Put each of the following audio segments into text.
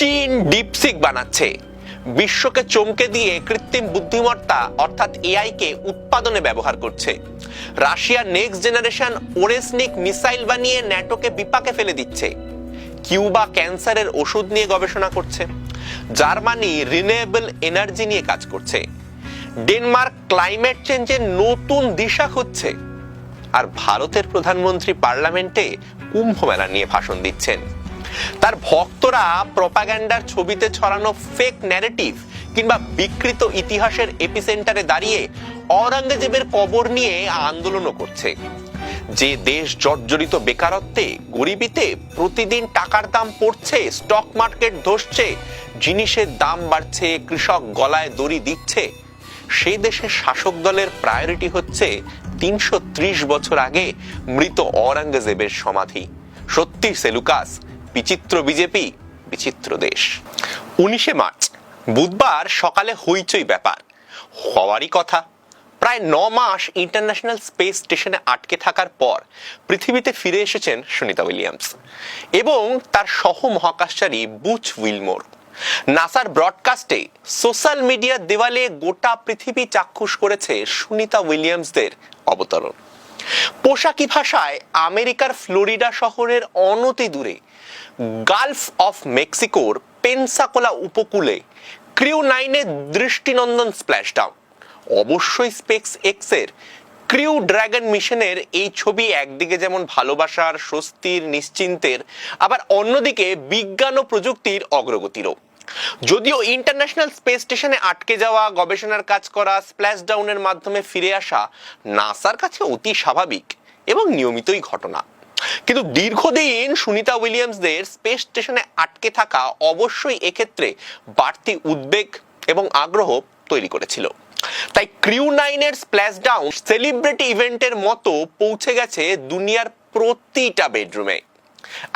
চীন ডিপসিক বানাচ্ছে। বিশ্বকে চমকে দিয়ে কৃত্রিম বুদ্ধিমত্তা, অর্থাৎ এআই কে উৎপাদনে ব্যবহার করছে। Russia next generation Oreshnik missile বানিয়ে ন্যাটোকে বিপাকে ফেলে দিচ্ছে। কিউবা ক্যান্সারের ওষুধ নিয়ে গবেষণা করছে। জার্মানি রিনিউয়েবল এনার্জি নিয়ে কাজ করছে। ডেনমার্ক ক্লাইমেট চেঞ্জের নতুন দিশা খুঁজছে। আর ভারতের প্রধানমন্ত্রী পার্লামেন্টে কুম্ভ মেলা নিয়ে ভাষণ দিচ্ছেন। তার ভক্তরা প্রপাগ্যান্ডার ছবিতে ছড়ানো ফেক ন্যারেটিভ কিংবা বিকৃত ইতিহাসের এপিসেন্টারে দাঁড়িয়ে অরঙ্গজেবের কবর নিয়ে আন্দোলনও করছে। যে দেশ জর্জরিত বেকারত্বে, গরিবিতে প্রতিদিন টাকার দাম পড়ছে স্টক মার্কেট ধসছে, জিনিসের দাম বাড়ছে, কৃষক গলায় দড়ি দিচ্ছে সেই দেশের শাসক দলের প্রায়োরিটি হচ্ছে তিনশো ত্রিশ বছর আগে মৃত অরঙ্গজেবের সমাধি। সত্যি সেলুকাস বিচিত্র বিজেপি, বিচিত্র দেশ। উনিশে মার্চ, বুধবার সকালে হইচই ব্যাপার। হওয়ারই কথা, প্রায় ন মাস ইন্টারন্যাশনাল স্পেস স্টেশনে আটকে থাকার পর পৃথিবীতে ফিরে এসেছেন সুনিতা উইলিয়ামস এবং তার সহ মহাকাশচারী বুচ উইলমোর। নাসার ব্রডকাস্টে সোশ্যাল মিডিয়ার দেওয়ালে গোটা পৃথিবী চাক্ষুষ করেছে সুনিতা উইলিয়ামসদের অবতরণ। পোশাকি ভাষায় আমেরিকার ফ্লোরিডা শহরের অনতি দূরে গালফ অফ মেক্সিকোর পেনসাকোলা উপকূলে ক্রিউ নাইনের দৃষ্টিনন্দন স্প্ল্যাশডাউন। অবশ্যই স্পেক্স এক্সের ক্রিউ ড্রাগন মিশনের এই ছবি একদিকে যেমন ভালোবাসার, স্বস্তির, নিশ্চিন্তের, আবার অন্যদিকে বিজ্ঞান ও প্রযুক্তির অগ্রগতিরও। যদিও ইন্টারন্যাশনাল স্পেস স্টেশনে আটকে যাওয়া, গবেষণার কাজ করা স্প্ল্যাশ ডাউনের মাধ্যমে ফিরে আসা নাসার কাছে অতি স্বাভাবিক এবং নিয়মিতই ঘটনা। কিন্তু দীর্ঘদিন সুনিতা উইলিয়ামসদের স্পেস স্টেশনে আটকে থাকা অবশ্যই এক্ষেত্রে বাড়তি উদ্বেগ এবং আগ্রহ তৈরি করেছিল। তাই ক্রিউ নাইনের স্প্ল্যাশ ডাউন সেলিব্রিটি ইভেন্টের মতো পৌঁছে গেছে দুনিয়ার প্রতিটা বেডরুমে।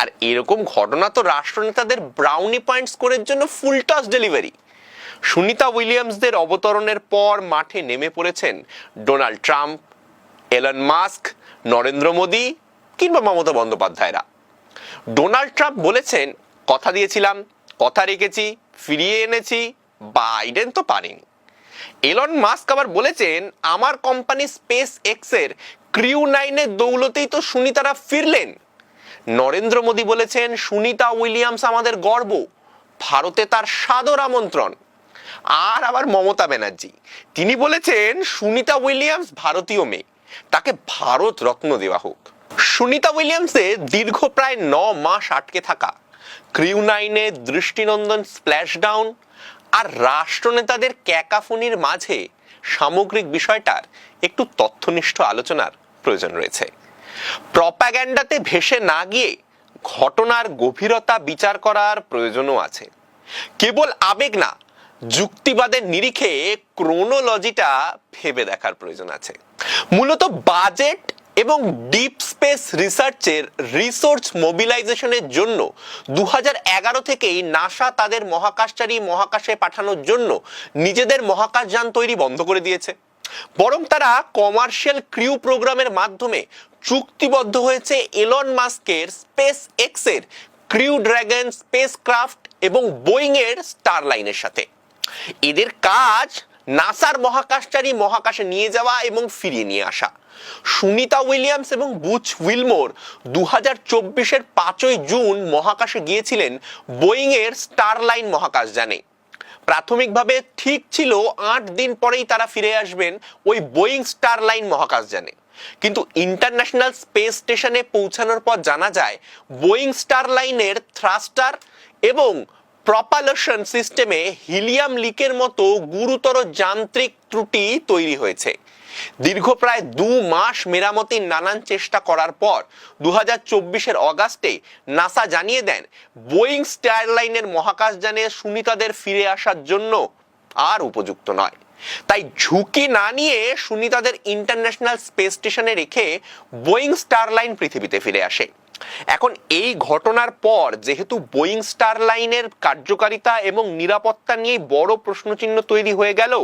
আর এরকম ঘটনা তো রাষ্ট্রনেতাদের ব্রাউনি পয়েন্ট স্কোরের জন্য ফুল টস ডেলিভারি। সুনিতা উইলিয়ামসদের অবতরণের পর মাঠে নেমে পড়েছেন Donald Trump, Elon Musk, Narendra Modi কিংবা মমতা বন্দ্যোপাধ্যায়রা। ডোনাল্ড ট্রাম্প বলেছেন, কথা দিয়েছিলাম, কথা রেখেছি, ফিরিয়ে এনেছি, বাইডেন তো পারেনি। এলন মাস্ক আবার বলেছেন, আমার কোম্পানি স্পেস এক্সের ক্রিউ নাইনের দৌলতেই তো সুনিতারা ফিরলেন। নরেন্দ্র মোদী বলেছেন, সুনিতা উইলিয়ামস আমাদের গর্ব, ভারতে তার সাদর আমন্ত্রণ। আর আবার মমতা ব্যানার্জি, তিনি বলেছেন, সুনিতা উইলিয়ামস ভারতীয় মেয়ে, তাকে ভারত রত্ন দেওয়া হোক। সুনিতা উইলিয়ামসে দীর্ঘ প্রায় ন মাস আটকে থাকা ক্রিউ নাইনে দৃষ্টিনন্দন স্প্ল্যাশ ডাউন আর রাষ্ট্রনেতাদের ক্যাকাফুনির মাঝে সামগ্রিক বিষয়টার একটু তথ্যনিষ্ঠ আলোচনার প্রয়োজন রয়েছে। প্রপাগ্যান্ডাতে ভেসে না গিয়ে ঘটনার গভীরতা বিচার করার প্রয়োজনও আছে। কেবল আবেগ না, যুক্তিবাদের নিরিখে ক্রোনোলজিটা ভেবে দেখার প্রয়োজন আছে। মূলত বাজেট এবং ডিপ স্পেস রিসার্চের রিসোর্স মোবিলাইজেশনের জন্য দু হাজার এগারো থেকেই নাসা তাদের মহাকাশচারী মহাকাশে পাঠানোর জন্য নিজেদের মহাকাশযান তৈরি বন্ধ করে দিয়েছে। বরং তারা কমার্শিয়াল ক্রিউ প্রোগ্রামের মাধ্যমে চুক্তিবদ্ধ হয়েছে এলন মাস্কের স্পেস এক্সের ক্রিউ ড্রাগন স্পেস ক্রাফট এবং বোয়িং এর স্টার লাইনের সাথে। এদের কাজ নাসার মহাকাশচারী মহাকাশে নিয়ে যাওয়া এবং ফিরিয়ে নিয়ে আসা। সুনিতা উইলিয়ামস এবং বুচ উইলমোর দু হাজার চব্বিশের পাঁচই জুন মহাকাশে গিয়েছিলেন বোয়িং এর স্টার লাইন মহাকাশ জানে প্রাথমিকভাবে ঠিক ছিল আট দিন পরেই তারা ফিরে আসবেন ওই বোয়িং স্টার লাইন মহাকাশ জানে কিন্তু ইন্টারন্যাশনাল স্পেস স্টেশনে পৌঁছানোর পর জানা যায়, বোয়িং স্টার লাইনের থ্রাস্টার এবং প্রপালশন সিস্টেমে হিলিয়াম লিকের মতো গুরুতর যান্ত্রিক ত্রুটি তৈরি হয়েছে। দীর্ঘ প্রায় দু মাস মেরামতির নানান চেষ্টা করার পর দু হাজার চব্বিশের অগাস্টে নাসা জানিয়ে দেন, বোয়িং স্টারলাইনের মহাকাশযানে সুনিতাদের ফিরে আসার জন্য আর উপযুক্ত নয়। তাই ঝুঁকি না নিয়ে সুনিতাদের ইন্টারন্যাশনাল স্পেস স্টেশনে রেখে বোয়িং স্টারলাইন পৃথিবীতে ফিরে আসে। এখন এই ঘটনার পর যেহেতু বোয়িং স্টার লাইনের কার্যকারিতা এবং নিরাপত্তা নিয়ে বড় প্রশ্নচিহ্ন তৈরি হয়ে গেল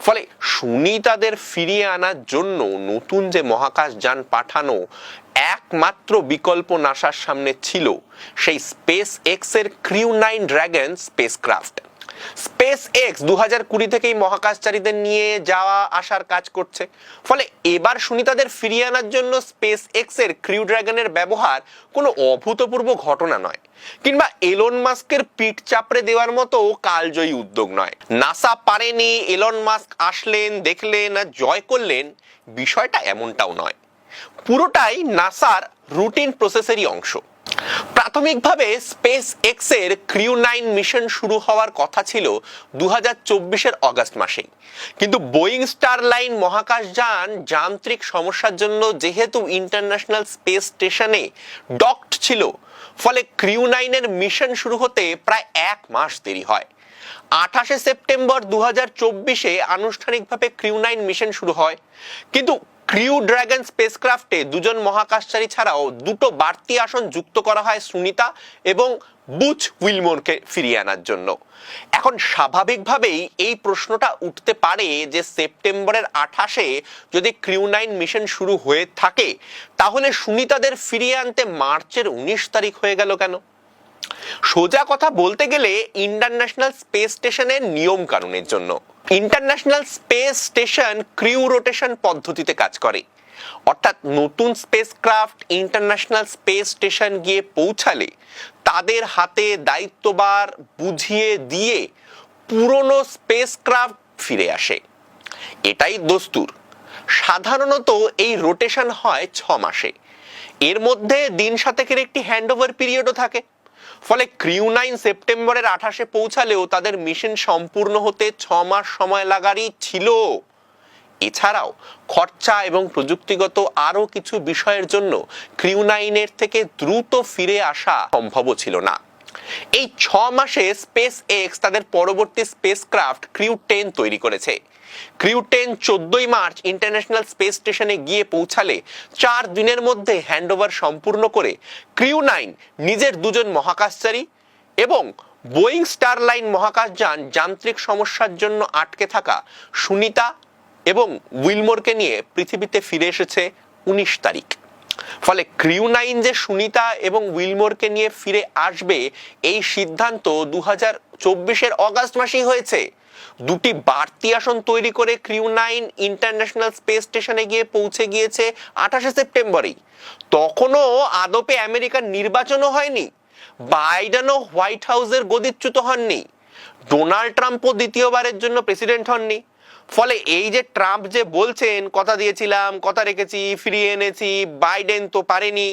ফলে সুনিতাদের ফিরিয়ে আনার জন্য নতুন যে মহাকাশ যান পাঠানো একমাত্র বিকল্প নাসার সামনে ছিল, সেই স্পেস এক্সের crew nine dragon spacecraft SpaceX দু হাজার কুড়ি থেকেই মহাকাশচারীদের নিয়ে যাওয়া, আসার কাজ করছে। ফলে এবার সুনিতাদের ফিরিয়ে আনার জন্য স্পেস এক্সের ক্রিউ ড্র্যাগনের ব্যবহার কোনো অভূতপূর্ব ঘটনা নয়। কিংবা এলন মাস্কের পিঠ চাপড়ে দেওয়ার মতো কালজয়ী উদ্যোগ নয়। নাসা পারেনি এলন মাস্ক আসলেন, দেখলেন আর জয় করলেন, বিষয়টা এমনটাও নয়। পুরোটাই নাসার রুটিন প্রসেসেরই অংশ। প্রাথমিকভাবে স্পেস এক্সের ক্রিউ নাইন মিশন শুরু হওয়ার কথা ছিল দু হাজার চব্বিশের অগাস্ট মাসেই। কিন্তু বোয়িং স্টার লাইন মহাকাশযান যান্ত্রিক সমস্যার জন্য যেহেতু ইন্টারন্যাশনাল স্পেস স্টেশনে ডকড ছিল, ফলে ক্রিউ নাইনের মিশন শুরু হতে প্রায় এক মাস দেরি হয়। আঠাশে সেপ্টেম্বর দু হাজার চব্বিশে আনুষ্ঠানিকভাবে ক্রিউ নাইন মিশন শুরু হয়। কিন্তু ক্রিউ ড্রাগন স্পেসক্রাফটে দুজন মহাকাশচারী ছাড়াও দুটো বাড়তি আসন যুক্ত করা হয় সুনিতা এবং বুচ উইলমোরকে ফিরিয়ে আনার জন্য। এখন স্বাভাবিকভাবেই এই প্রশ্নটা উঠতে পারে যে সেপ্টেম্বরের আঠাশে যদি ক্রিউ নাইন মিশন শুরু হয়ে থাকে, তাহলে সুনিতাদের ফিরিয়ে আনতে মার্চের উনিশ তারিখ হয়ে গেল কেন? সোজা কথা বলতে গেলে ইন্টারন্যাশনাল স্পেস স্টেশনের নিয়ম কানুনের জন্য। International space station crew rotation পদ্ধতিতে কাজ করে। অর্থাৎ নতুন স্পেসক্রাফট ইন্টারন্যাশনাল স্পেস স্টেশন গিয়ে পৌঁছালে তাদের হাতে দায়িত্ববার বুঝিয়ে দিয়ে পুরনো স্পেসক্রাফট ফিরে আসে। এটাই দস্তুর। সাধারণত এই রোটেশন হয় ছ মাসে। এর মধ্যে দিন সাতেকের একটি হ্যান্ডওভার পিরিয়ডও থাকে। ফলে ক্রিউ নাইন সেপ্টেম্বরের আঠাশে পৌঁছালেও তাদের মিশন সম্পূর্ণ হতে ছ মাস সময় লাগারই ছিল। এছাড়াও খরচা এবং প্রযুক্তিগত আরও কিছু বিষয়ের জন্য ক্রিউ নাইনের থেকে দ্রুত ফিরে আসা সম্ভব ছিল না। এই ছ মাসে স্পেস এক্স তাদের পরবর্তী স্পেসক্রাফট ক্রিউ টেন তৈরি করেছে। ক্রিউ টেন চোদ্দই মার্চ ইন্টারন্যাশনাল স্পেস স্টেশনে গিয়ে পৌঁছালে চার দিনের মধ্যে হ্যান্ডওভার সম্পূর্ণ করে ক্রিউ নাইন নিজের দুজন মহাকাশচারী এবং বোয়িং স্টার লাইন মহাকাশযান যান্ত্রিক সমস্যার জন্য আটকে থাকা সুনিতা এবং উইলমোরকে নিয়ে পৃথিবীতে ফিরে এসেছে উনিশ তারিখ। ফলে ক্রিউ নাইন যে সুনিতা এবং উইলমোরকে নিয়ে ফিরে আসবে, এই সিদ্ধান্ত দু হাজার চব্বিশের অগাস্ট মাসেই হয়েছে। দুটি বাড়তি আসন তৈরি করে ক্রিউ নাইন ইন্টারন্যাশনাল স্পেস স্টেশনে গিয়ে পৌঁছে গিয়েছে আঠাশে সেপ্টেম্বরেই। তখনও আদপে আমেরিকার নির্বাচনও হয়নি। বাইডেনও হোয়াইট হাউসের গদিচ্যুত হননি। ডোনাল্ড ট্রাম্পও দ্বিতীয়বারের জন্য প্রেসিডেন্ট হননি। ফলে এই যে ট্রাম্প যে বলছেন, কথা দিয়েছিলাম, কথা রেখেছি, ফিরিয়ে এনেছি, বাইডেন তো পারেনি,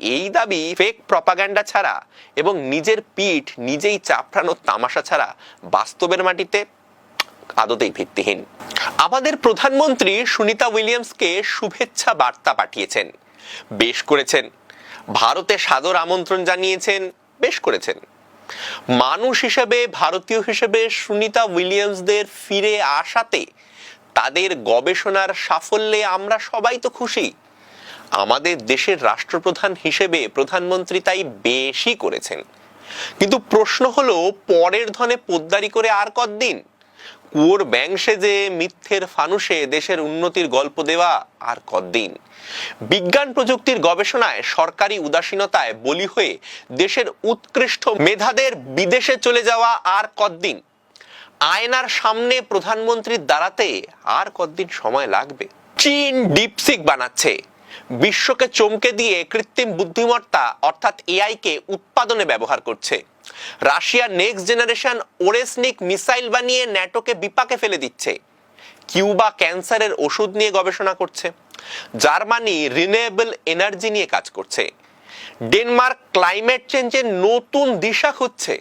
এই দাবি ফেক প্রপাগান্ডা ছাড়া এবং নিজের পিঠ নিজেই চাপড়ানোর তামাশা ছাড়া বাস্তবের মাটিতে আদতেই ভিত্তিহীন। আমাদের প্রধানমন্ত্রী সুনিতা উইলিয়ামসকে শুভেচ্ছা বার্তা পাঠিয়েছেন, বেশ করেছেন। ভারতে সাদর আমন্ত্রণ জানিয়েছেন, বেশ করেছেন। মানুষ হিসেবে, ভারতীয় হিসেবে সুনিতা উইলিয়ামসদের ফিরে আসাতে তাদের গবেষণার সাফল্যে আমরা সবাই তো খুশি। আমাদের দেশের রাষ্ট্রপ্রধান হিসেবে প্রধানমন্ত্রী তাই বেশি করেছেন। কিন্তু প্রশ্ন হলো, পরের ধনে পোদ্দারি করে আর কতদিন? কুয়োর ব্যাংসে যে মিথ্যের ফানুষে দেশের উন্নতির গল্প দেওয়া আর কতদিন? বিজ্ঞান প্রযুক্তির গবেষণায় সরকারি উদাসীনতায় বলি হয়ে দেশের উৎকৃষ্ট মেধাদের বিদেশে চলে যাওয়া আর কতদিন? আয়নার সামনে প্রধানমন্ত্রীর দাঁড়াতে আর কতদিন সময় লাগবে? চীন ডিপসিক বানাচ্ছে। বিশ্বকে চমকে দিয়ে কৃত্রিম বুদ্ধিমত্তা অর্থাৎ এআই কে উৎপাদনে ব্যবহার করছে। Russia next generation Oreshnik missile বানিয়ে ন্যাটোকে বিপাকে ফেলে দিচ্ছে। কিউবা ক্যান্সারের ওষুধ নিয়ে গবেষণা করছে। জার্মানি রিনিউয়েবল এনার্জি নিয়ে কাজ করছে। ডেনমার্ক ক্লাইমেট চেঞ্জের নতুন দিশা খুঁজছে।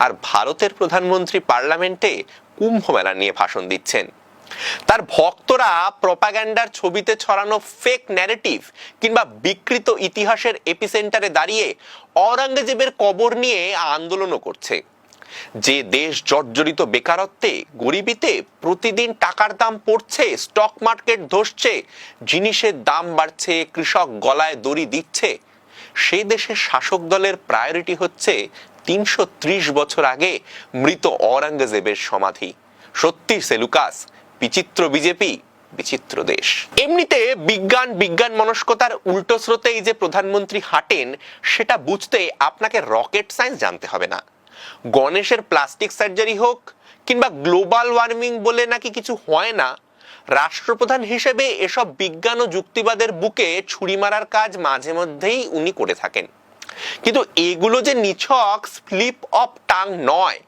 আর ভারতের প্রধানমন্ত্রী পার্লামেন্টে কুম্ভ মেলা নিয়ে ভাষণ দিচ্ছেন। তার ভক্তরা প্রপাগ্যান্ডার ছবিতে ছড়ানো ফেক ন্যারেটিভ কিংবা বিকৃত ইতিহাসের এপিসেন্টারে দাঁড়িয়ে অরঙ্গজেবের কবর নিয়ে আন্দোলনও করছে। যে দেশ জর্জরিত বেকারত্বে, গরিবিতে প্রতিদিন টাকার দাম পড়ছে স্টক মার্কেট ধসছে, জিনিসের দাম বাড়ছে, কৃষক গলায় দড়ি দিচ্ছে সেই দেশের শাসক দলের প্রায়োরিটি হচ্ছে তিনশো ত্রিশ বছর আগে মৃত অরঙ্গজেবের সমাধি। সত্যি সেলুকাস বিচিত্র বিজেপি, বিচিত্র দেশ। এমনিতে বিজ্ঞান বিজ্ঞান মনস্কতার উল্টো স্রোতে এই যে প্রধানমন্ত্রী হাঁটেন, সেটা বুঝতে আপনাকে রকেট সায়েন্স জানতে হবে না। গণেশের প্লাস্টিক সার্জারি হোক কিংবা গ্লোবাল ওয়ার্মিং বলে নাকি কিছু হয় না, রাষ্ট্রপ্রধান হিসেবে এসব বিজ্ঞান ও যুক্তিবাদের বুকে ছুরি মারার কাজ মাঝে মধ্যেই উনি করে থাকেন। কিন্তু এগুলো যে নিছক স্লিপ অফ টাং নয়।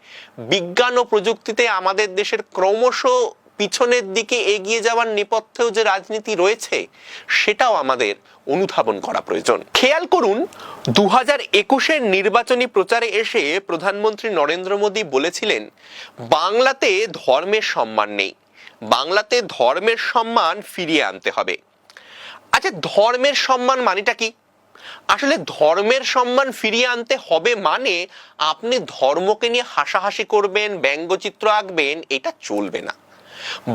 বিজ্ঞান ও প্রযুক্তিতে আমাদের দেশের ক্রমশ পিছনের দিকে এগিয়ে যাওয়ার নেপথ্যেও যে রাজনীতি রয়েছে, সেটাও আমাদের অনুধাবন করা প্রয়োজন। খেয়াল করুন দু হাজার একুশের নির্বাচনী প্রচারে এসে প্রধানমন্ত্রী নরেন্দ্র মোদী বলেছিলেন, বাংলাতে ধর্মের সম্মান নেই। বাংলাতে ধর্মের সম্মান ফিরিয়ে আনতে হবে। আচ্ছা ধর্মের সম্মান মানেটা কি? আসলে ধর্মের সম্মান ফিরিয়ে আনতে হবে মানে আপনি ধর্মকে নিয়ে হাসাহাসি করবেন, ব্যঙ্গচিত্র আঁকবেন, এটা চলবে না।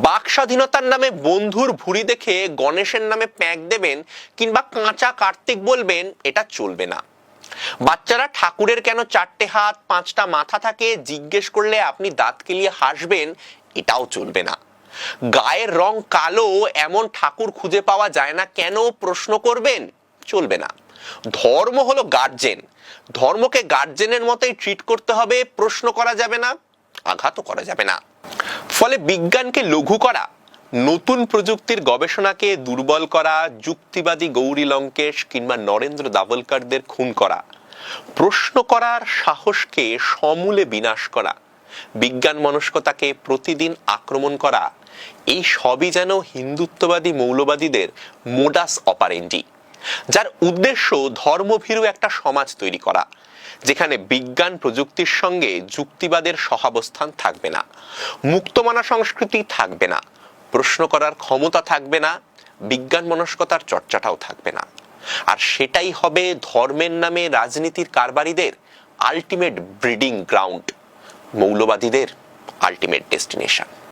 বাক স্বাধীনতার নামে বন্ধুর ভুড়ি দেখে গণেশের নামে প্যাঁক দেবেন কিংবা কাঁচা কার্তিক বলবেন, এটা চলবে না। বাচ্চারা ঠাকুরের কেন চারটে হাত, পাঁচটা মাথা থাকে, জিজ্ঞেস করলে আপনি দাঁত কেলিয়ে হাসবেন, এটাও চলবে না। গায়ের রং কালো, এমন ঠাকুর খুঁজে পাওয়া যায় না, কেন প্রশ্ন করবেন? চলবে না। ধর্ম হলো গার্জেন ধর্মকে গার্জেনের মতোই ট্রিট করতে হবে, প্রশ্ন করা যাবে না, আঘাতও করা যাবে না। ফলে বিজ্ঞানকে লঘু করা, নতুন প্রযুক্তির গবেষণাকে দুর্বল করা, যুক্তিবাদী গৌরী লঙ্কেশ কিংবা নরেন্দ্র দাভলকরদের খুন করা, প্রশ্ন করার সাহসকে সমূলে বিনাশ করা, বিজ্ঞান মনস্কতাকে প্রতিদিন আক্রমণ করা, এই সবই যেন হিন্দুত্ববাদী মৌলবাদীদের মোডাস অপারেন্ডি, যার উদ্দেশ্য ধর্মভীরু একটা সমাজ তৈরি করা যেখানে বিজ্ঞান প্রযুক্তির সঙ্গে যুক্তিবাদের সহাবস্থান থাকবে না, মুক্তমানা সংস্কৃতি থাকবে না, প্রশ্ন করার ক্ষমতা থাকবে না, বিজ্ঞান মনস্কতার চর্চাটাও থাকবে না। আর সেটাই হবে ধর্মের নামে রাজনীতির কারবারিদের আলটিমেট ব্রিডিং গ্রাউন্ড মৌলবাদীদের আলটিমেট ডেস্টিনেশন